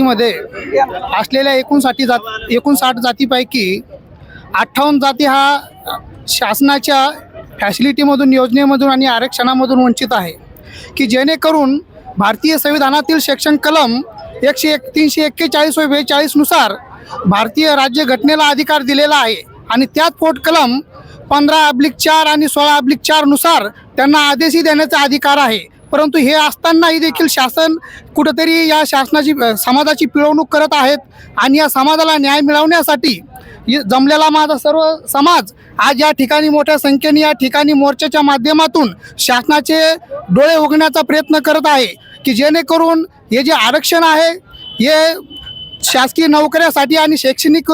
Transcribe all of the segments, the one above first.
मध्ये असलेल्या एकोणसाठी जात एकोणसाठ जातीपैकी अठ्ठावन्न जाती हा शासनाच्या फॅसिलिटीमधून योजनेमधून आणि आरक्षणामधून वंचित आहे. की जेणेकरून भारतीय संविधानातील शिक्षण कलम एकशे एक तीनशे एक्केचाळीस व बेचाळीसनुसार भारतीय राज्यघटनेला अधिकार दिलेला आहे आणि त्यात पोट कलम पंधरा अब्लिक चार आणि सोळा अब्लिक चारनुसार त्यांना आदेशही देण्याचा अधिकार आहे. परंतु हे असतानाही देखील शासन कुठंतरी या शासनाची समाजाची पिळवणूक करत आहेत आणि या समाजाला न्याय मिळवण्यासाठी जमलेला माझा सर्व समाज आज या ठिकाणी मोठ्या संख्येने या ठिकाणी मोर्चाच्या माध्यमातून शासनाचे डोळे उघडण्याचा प्रयत्न करत आहे की जेणेकरून हे जे आरक्षण आहे हे शासकीय नोकऱ्यासाठी आणि शैक्षणिक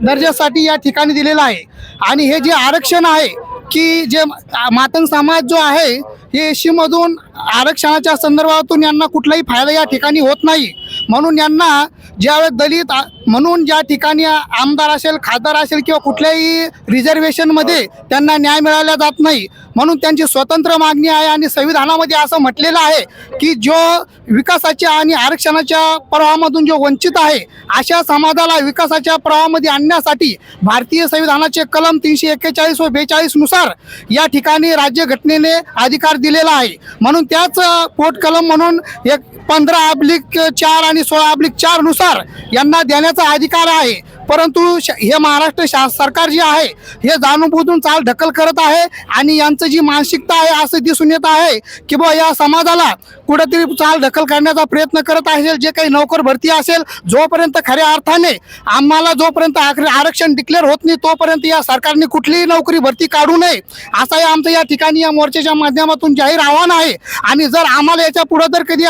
दर्जासाठी या ठिकाणी दिलेलं आहे. आणि हे जे आरक्षण आहे की जे मातंग समाज जो आहे हे एसीमधून आरक्षणाच्या संदर्भातून यांना कुठलाही फायदा या ठिकाणी होत नाही. म्हणून यांना ज्यावेळेस दलित आ- म्हणून ज्या ठिकाणी आमदार असेल खासदार असेल किंवा कुठल्याही रिझर्वेशनमध्ये त्यांना न्याय मिळाला जात नाही. म्हणून त्यांची स्वतंत्र मागणी आहे आणि संविधानामध्ये असं म्हटलेलं आहे की जो विकासाच्या आणि आरक्षणाच्या प्रवाहामधून जो वंचित आहे अशा समाजाला विकासाच्या प्रवाहामध्ये आणण्यासाठी भारतीय संविधानाचे कलम तीनशे एक्केचाळीस व बेचाळीसनुसार या ठिकाणी राज्यघटनेने अधिकार दिलेला आहे. म्हणून त्याच पोट कलम म्हणून एक पंधरा अब्लिक चार आणि सोळा अब्लिक चारनुसार यांना देण्यात करण्याचा अधिकार आहे. परंतु श- हे महाराष्ट्र शा सरकार जे आहे हे जाणून बुजून चाल ढकल करत आहे आणि यांचं जी मानसिकता आहे असं दिसून येत आहे की बुवा या समाजाला कुठेतरी चाल ढकल करण्याचा प्रयत्न करत असेल जे काही नोकर भरती असेल जोपर्यंत खऱ्या अर्थाने आम्हाला जोपर्यंत आरक्षण डिक्लेअर होत नाही तोपर्यंत या सरकारने कुठलीही नोकरी भरती काढू नये असा या आमचं या ठिकाणी या मोर्चाच्या माध्यमातून जाहीर आव्हान आहे. आणि जर आम्हाला याच्यापुढे जर कधी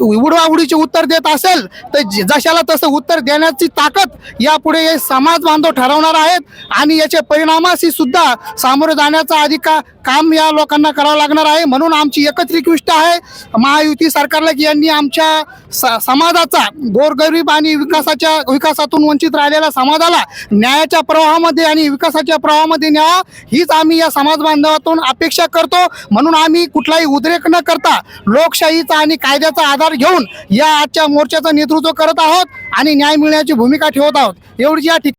उडवाउडीचे उत्तर देत असेल तर जशाला तसं उत्तर देण्याची ताकद यापुढे हे समाज बांधव ठरवणार आहेत आणि याचे परिणामाशी सुद्धा सामोरे जाण्याचा अधिकार काम या लोकांना करावं लागणार आहे. म्हणून आमची एकच रिक्वेस्ट आहे. महायुती सरकारला की यांनी आमच्या स- समाजाचा गोरगरीब आणि विकासाच्या विकासातून वंचित राहिलेल्या समाजाला न्यायाच्या प्रवाहामध्ये आणि विकासाच्या प्रवाहामध्ये न्यावा हीच आम्ही या समाज बांधवातून अपेक्षा करतो. म्हणून आम्ही कुठलाही उद्रेक न करता लोकशाहीचा आणि कायद्याचा आधार घेऊन या आजच्या मोर्चाचं नेतृत्व करत आहोत आणि न्याय मिळण्याची भूमिका ठेवत आहोत. एवढी या ठिकाणी